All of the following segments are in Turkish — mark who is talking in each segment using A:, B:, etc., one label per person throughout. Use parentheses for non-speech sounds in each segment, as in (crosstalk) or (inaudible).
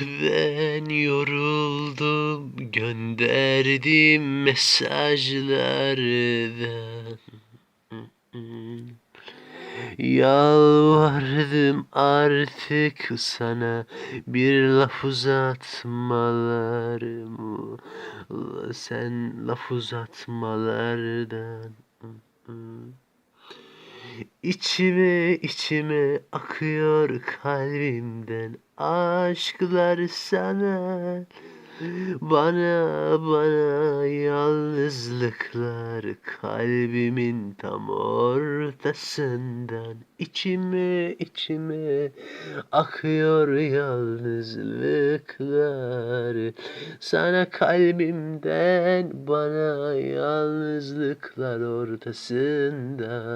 A: ben yoruldum gönderdim mesajlardan. Yalvardım artık sana bir laf uzatmalarımı. Sen laf uzatmalardan İçime içime akıyor kalbimden aşklar sana. Bana bana yalnızlıklar kalbimin tam ortasından. İçime içime akıyor yalnızlıklar Sana. Kalbimden bana yalnızlıklar ortasından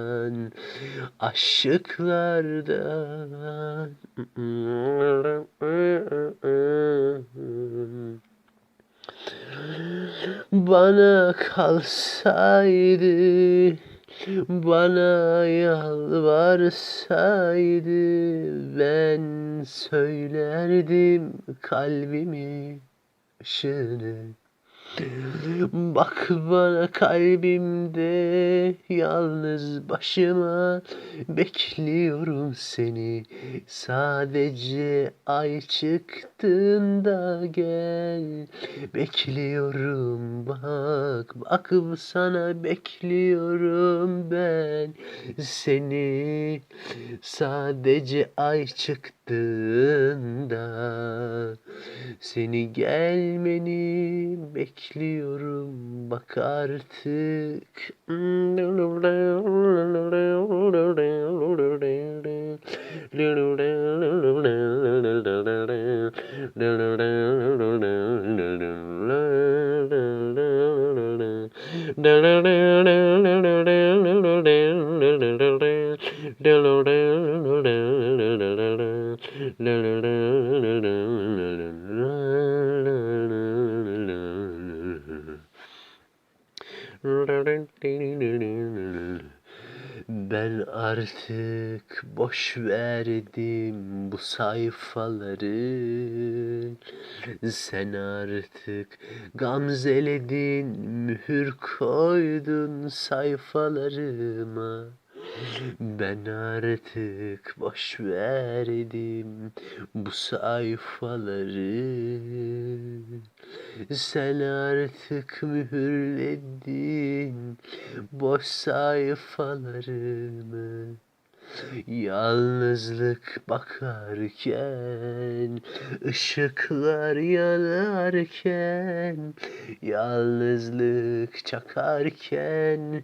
A: Aşıklardan. Bana kalsaydı bana yalvarsaydı ben söylerdim kalbimi ışığını Bak bana kalbimde yalnız başıma bekliyorum seni. Sadece ay çıktığında gel Bekliyorum. Bak bak sana bekliyorum ben seni. Sadece ay çıktığında seni gelmeni bekliyorum bak artık (laughs) Ben artık boş verdim bu sayfaları. Sen artık gamzeledin mühür koydun sayfalarıma Ben artık boş verdim bu sayfaları. Sen artık mühürledin boş sayfalarımı Yalnızlık bakarken, ışıklar yanarken, yalnızlık çakarken,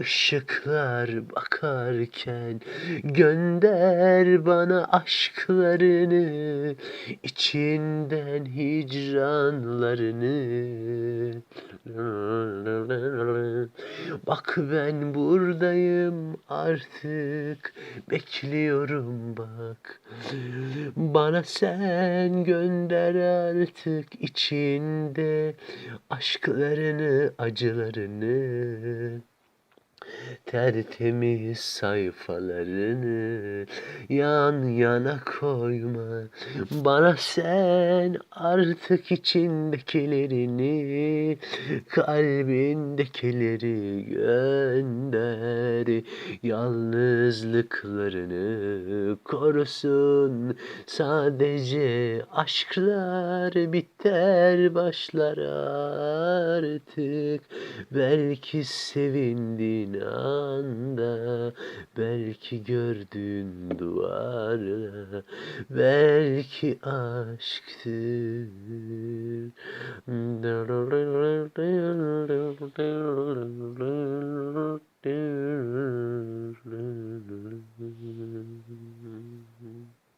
A: ışıklar bakarken, gönder bana aşklarını, içinden hicranlarını. Bak ben buradayım artık bekliyorum bak. Bana sen gönder artık içinde aşklarını acılarını. Tertemiz sayfalarını yan yana koyma. Bana sen artık içindekilerini Kalbindekileri gönder. Yalnızlıklarını korusun. Sadece aşklar biter başlar artık. Belki sevindin anda belki gördün duvarla belki aşktır.